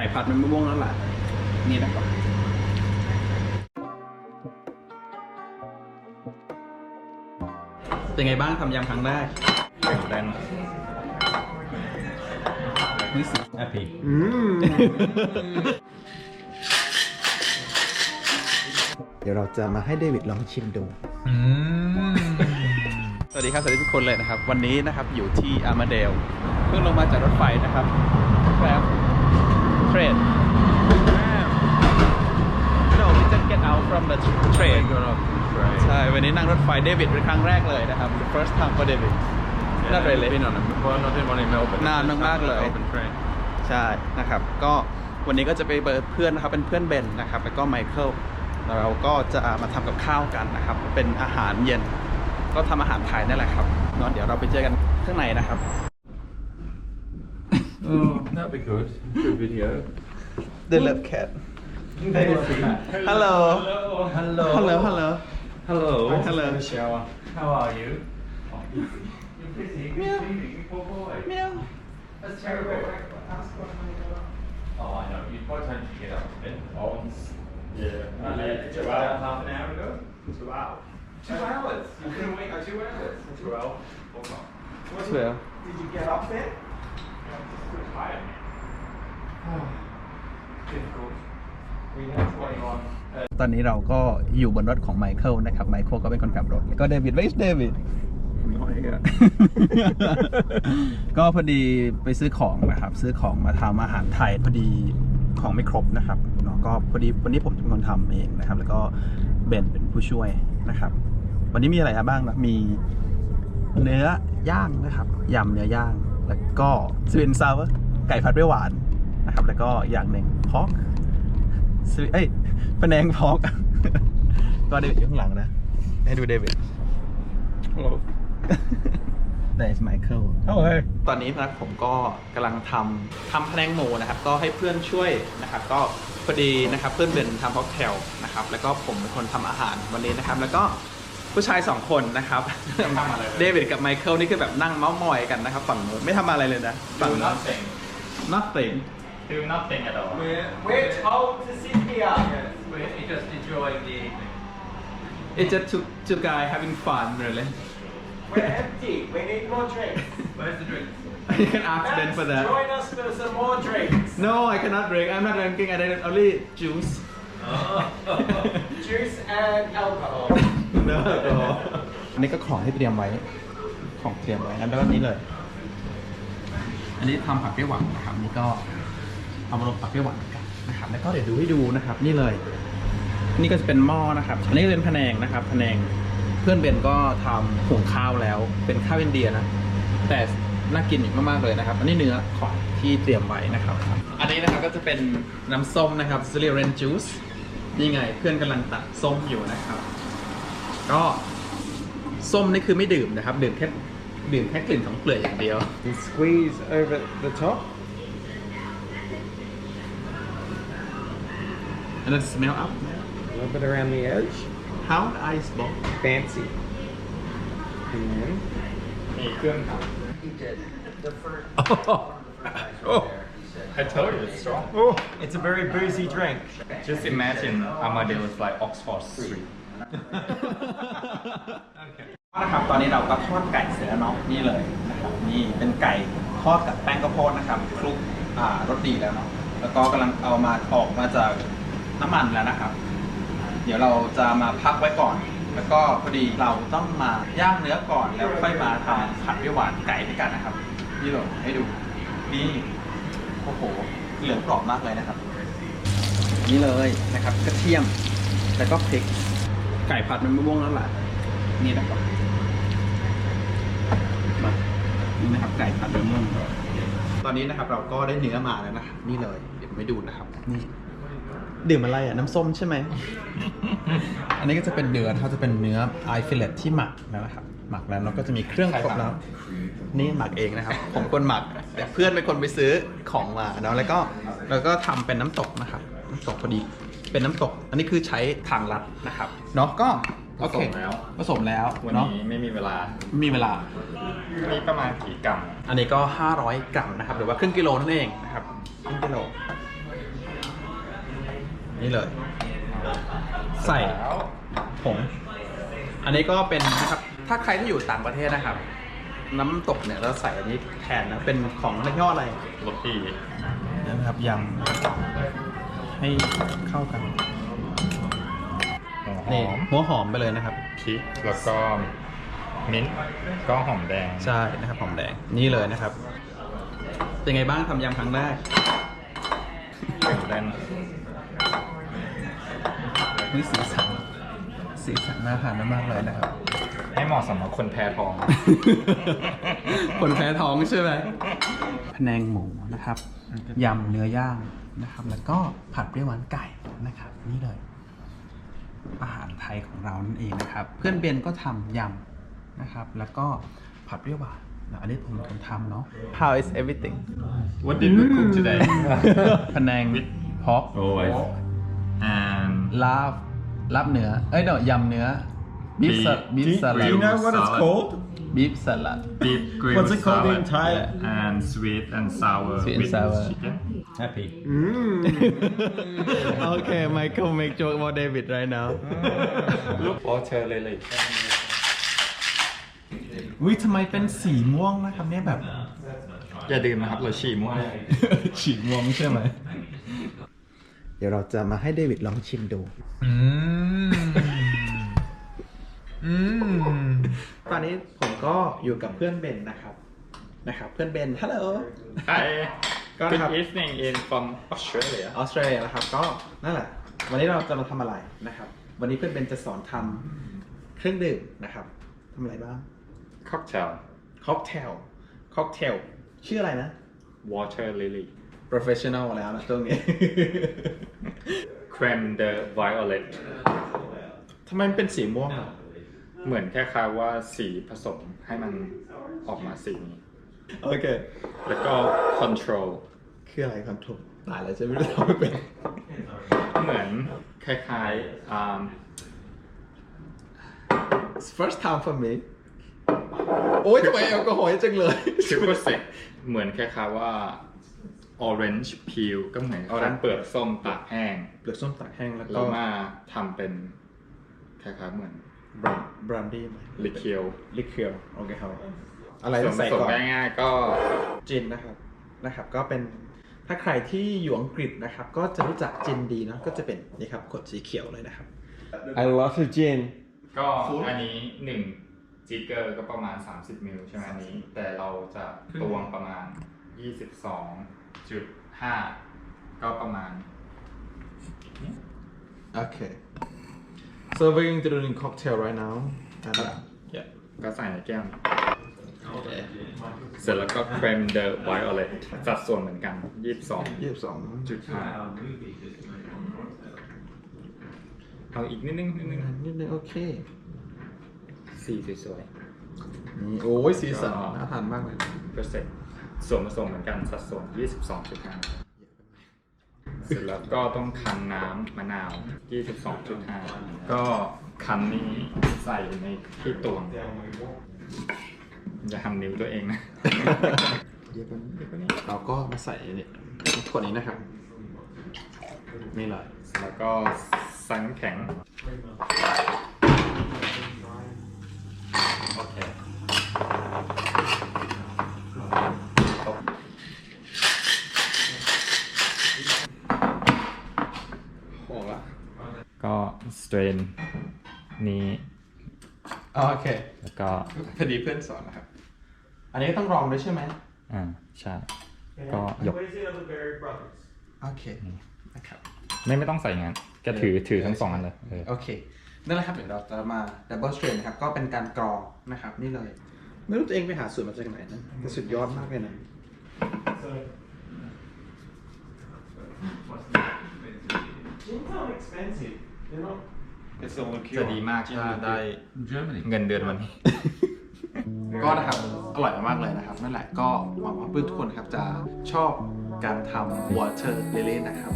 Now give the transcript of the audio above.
ก่ผัดมันมะม่วงแล้วล่ะนี่นะครับเป็นไงบ้างทำยำครั้งแรกตื่นเต้นนี่สิแฮปปี้เดี๋ยวเราจะมาให้เดวิดลองชิมดูสวัสดีครับสวัสดีทุกคนเลยนะครับ วันนี้นะครับอยู่ที่อามาเดล เพิ่งลงมาจากรถไฟนะครับแล้ว เทรน No we just get out from the train ใช่ วันนี้นั่งรถไฟเดวิดเป็นครั้งแรกเลยนะครับ The first time for David Not really been on a well not in one in Melbourne นานมากๆเลย Open train ใช่นะครับ ก็วันนี้ก็จะไปเบอร์เพื่อนนะครับ เป็นเพื่อนเบนนะครับ แล้วก็ไมเคิลแล้วเราก็จะมาทำกับข้าวกันนะครับ เป็นอาหารเย็น ก็ทำอาหารไทยนั่นแหละครับเนอะเดี๋ยวเราไปเจอกันข้างในนะครับ oh that'd be good. Good video. The love cat. Hello. Hello. Hello Hello. Hello. Hello. Shower how are you? You're busy Meow. poor boy. Meow. That's terrible. Oh I know. You what time did you get up then oh yeah. uh, about half an hour ago. Two hours. Two hours. You couldn't wait uh, two hours. Twelve o'clock Twelve ตอนนี้เราก็อยู่บนรถของไมเคิลนะครับ ไมเคิลก็เป็นคนขับรถแล้วก็เดวิด where's David ก็พอดีไปซื้อของนะครับ ซื้อของมาทำอาหารไทยพอดีของไม่ครบนะครับเนาะก็พอดีวันนี้ผมจะเป็นคนทำเองนะครับ แล้วก็เบนเป็นผู้ช่วยนะครับ วันนี้มีอะไรบ้างนะมีเนื้อย่างนะครับยำเนื้อย่าง แล้วก็สวินซาวไก่ผัดเปรี้ยวหวานนะครับ แล้วก็อย่างหนึ่งพอก สวิเอ้ยพะแนงพอก ก็เดวิดอยู่ข้างหลังนะ ให้ดูเดวิด hello That is Michael hello ตอนนี้นะครับผมก็กำลังทำทำพะแนงหมูนะครับ ก็ให้เพื่อนช่วยนะครับ ก็พอดีนะครับเพื่อนเป็นทำค็อกเทลนะครับ แล้วก็ผมเป็นคนทำอาหารวันนี้นะครับ แล้วก็ผู้ชายสองคนนะครับทำอะไรเลย เดวิดกับไมเคิลนี่คือแบบนั่งเมาส์มอยกันนะครับ ฝั่งนู้นไม่ทำอะไรเลยนะฝั่ง do นู้น nothing nothing do nothing at all We're, we're told to sit here we're just enjoying the evening it's just two two guy having fun really We're empty We need more drinks where's the drink you can ask Ben for that Join us for some more drinks no I cannot drink I'm not drinking I drink only juice Juice and alcohol เนอะอันนี้ก็ของที่เตรียมไว้ ของเตรียมไว้แล้วก็นี้เลย อันนี้ทำผัดเปรี้ยวหวานนะครับนี่ก็ เอามาลงผัดเปรี้ยวหวานกันนะครับแล้วก็เดี๋ยวดูให้ดูนะครับ นี่เลย นี่ก็จะเป็นหม้อนะครับอันนี้เป็นพะแนงนะครับพะแนงเพื่อนเบนก็ทำหุงข้าวแล้ว เป็นข้าวอินเดียนะแต่น่ากินอีกมากๆเลยนะครับ อันนี้เนื้อของที่เตรียมไว้นะครับ อันนี้นะครับก็จะเป็นน้ำส้มนะครับซิลิเรนจูสนี่ไงเพื่อนกำลังตัดส้มอยู่นะครับ ก็ส้มนี่คือไม่ดื่มนะครับ ดื่มแค่ดื่มแค่กลิ่นของเปลือกอย่างเดียว squeeze over the top and then smell up A little bit around the edge how the ice ball Fancy And then มีเครื่องท oh I told you it's strong It's a very boozy drink just imagine Armadillo is like Oxford Street นะครับตอนนี้เราก็ทอดไก่เสร็จแล้วเนาะนี่เลยนะครับนี่เป็นไก่ทอดกับแป้งข้าวโพดนะครับคลุกอ่ารสดีแล้วเนาะแล้วก็กำลังเอามาออกมาจาก น้ำมันแล้วนะครับ เดี๋ยวเราจะมาพักไว้ก่อน แล้วก็พอดีเราต้องมาย่างเนื้อก่อนแล้วค่อยมาทำผัดเปรี้ยวหวานไก่ด้วยกันนะครับ นี่เลยให้ดูนี่โอ้โหเหลืองกรอบมากเลยนะครับ นี่เลยนะครับกระเทียมแล้วก็พริกไก่ผัดมันมะม่วงแล้วล่ะนี่นะครับมานี่นะครับไก่ผัดมะม่วงตอนนี้นะครับเราก็ได้เนื้อมาแล้วนะนี่เลย เดี๋ยวผมไปดูนะครับ นี่ ดื่มอะไรอะ น้ำส้มใช่ไหม อันนี้ก็จะเป็นเนื้อเขาจะเป็นเนื้อไอฟิเลตที่หมักแล้วนะครับ หมักแล้วแล้วก็จะมีเครื่องครบแล้ว นี่หมักเองนะครับ ผมคนหมัก แต่เพื่อนเป็นคนไปซื้อของมาเนาะแล้วก็แล้วก็ทำเป็นน้ำตกนะครับ น้ำตกพอดี เป็นน้ำตก อันนี้คือใช้ทางลัดนะครับ เนาะก็โอเคผสมแล้ว ผสมแล้ววันเนาะ นี้ไม่มีเวลามีเวลามีประมาณกี่กรัมอันนี้ก็ 500 กรัมนะครับ หรือว่าครึ่งกิโลนั่นเองนะครับ ครึ่งกิโล นี่เลย ใส่ผงอันนี้ก็เป็นนะครับ ถ้าใครที่อยู่ต่างประเทศนะครับ น้ำตกเนี่ยเราใส่อันนี้แทนนะ เป็นของยี่ห้ออะไรรสดีนะครับยำให้เข้ากันหัวหนี่อมหัวหอมไปเลยนะครับพริกแล้วก็มิ้นท์ก็หอมแดงใช่นะครับหอมแดงนี่เลยนะครับ เป็นไงบ้างทำยำครั้งแรกตื่นเต้นนี่สีสันสีสันน่าทานมากๆเลยนะครับให้เหมาะสำหรับคนแพ้ท้อง คนแพ้ท้องใช่ไหมพะแนงหมูนะครับยำเนื้อย่างนะครับ แล้วก็ผัดเปรี้ยวหวานไก่นะครับ นี่เลย อาหารไทยของเรานั่นเองนะครับ เพื่อนเบนก็ทำยำนะครับ แล้วก็ผัดเปรี้ยวหวานอันนี้ผมคนทำเนาะ How is everything What did we cook today พะแนงพอก Always and ลาบลาบเนื้อเอ้ยเนาะยำเนื้อบีฟ Beef- บีฟ beef สลัด Do you know what it's called? บีฟสลัด beef grilled What's it called in salad Thai? and sweet and sour Sweet and with sour. chicken Happy. okay Michael make joke about David right now Look water lily วิทำไมเป็นสีม่วงนะครับเนี่ยแบบ อย่าดื่มนะครับเราฉี่ม่วง ฉีม่วงใช่ไหม เดี๋ยวเราจะมาให้เดวิดลองชิมดู อืม อืม ตอนนี้ผมก็อยู่กับเพื่อนเบนนะครับ นะครับ เพื่อนเบน ฮัลโหล Hi ก็นะครับ Good evening in from Australia ออสเตรเลียนะครับ ก็นั่นแหละ วันนี้เราจะมาทำอะไรนะครับ วันนี้เพื่อนเบนจะสอนทำเครื่องดื่มนะครับทำอะไรบ้าง cocktail ค็อกเทล ค็อกเทล ชื่ออะไรนะ water lily professional แล้วนะตรงนี้ creme de violet ทำไมมันเป็นสีม่วงอะเหมือนแค่คล้ายๆว่าสีผสมให้มันออกมาสีนี้ โอเค แล้วก็ control คืออะไรคอนโทรลตายแล้วจะไม่รู้ทำไม่เป็น เหมือนคล้ายๆอ่า It's first time for me โอ๊ยทำไมแอลกอฮอล์เยอะจังเลยซิลเวอร์เซกเหมือนคล้ายๆว่า orange peel ก็เหมือน Orange เปลือกส้มตากแห้ง เปลือกส้มตากแห้งแล้วแล้ก็วมาทำเป็นคล้ายๆเหมือนบรันบรันดี้ไหมลิเคียวลิเคียวโอเคครับอะไรส่ต้วอนงใส่ผสมก่อนง่ายๆก็จินนะครับนะครับ ก็เป็นถ้าใครที่อยู่อังกฤษนะครับ ก็จะรู้จักจินดีเนอะก็จะเป็นนี่ครับขวดสีเขียวเลยนะครับ I love the gin. ก็อันนี้หนึ่งจิกเกอร์ก็ประมาณ 30มิลใช่ไหมอันนี้ แต่เราจะตวงประมาณ 22.5ก็ประมาณ Okay so we're going to do a cocktail right now and yeah ก็ใส่ในแก้วนี้เสร็จแล้วก็ creme de violet สัดส่วนเหมือนกัน22.5ยี่สิบสองเอาอีกนิดนึงนิดนึงนิดนึงโอเค สีสวยนี่โอ้ยสีสันน่าทานมากเลย ๆเปอร์เซ็นต์ ส่วนผสมเหมือนกันสัดส่วน 22.5 เสร็จแล้วก็ต้องคั้นน้ำมะนาว 22.5 ก็คั้นนี้ใส่ในที่ตวงอย่าทำนิ้วตัวเองนะเยอะกว่านี้เยอะกว่านี้เราก็มาใส่นี่ขวดนี้นะครับ นี่เลยแล้วก็ใส่น้ำแข็ง สเตรนนี้โอเค แล้วก็พอดีเพื่อนสอนนะครับ อันนี้ก็ต้องรองด้วยใช่ไหมอ่าใช่ ก็ยก โอเคนะครับ ไม่ไม่ต้องใส่งานแกถือถือทั้งสองอันเลยเออโอเค นั่นแหละครับ เดี๋ยวเราจะมาดับเบิลสเตรนนะครับ ก็เป็นการกรองนะครับ นี่เลย ไม่รู้ตัวเองไปหาสูตรมาจากไหนนะแต่สุดยอดมากเลยนะ จะดีมากถ้าได้เงินเดือนวันนี้ ก็นะครับอร่อยมากๆเลยนะครับ นั่นแหละก็หวังว่าเพื่อนทุกคนนะครับจะชอบการทำ water lily นะครับ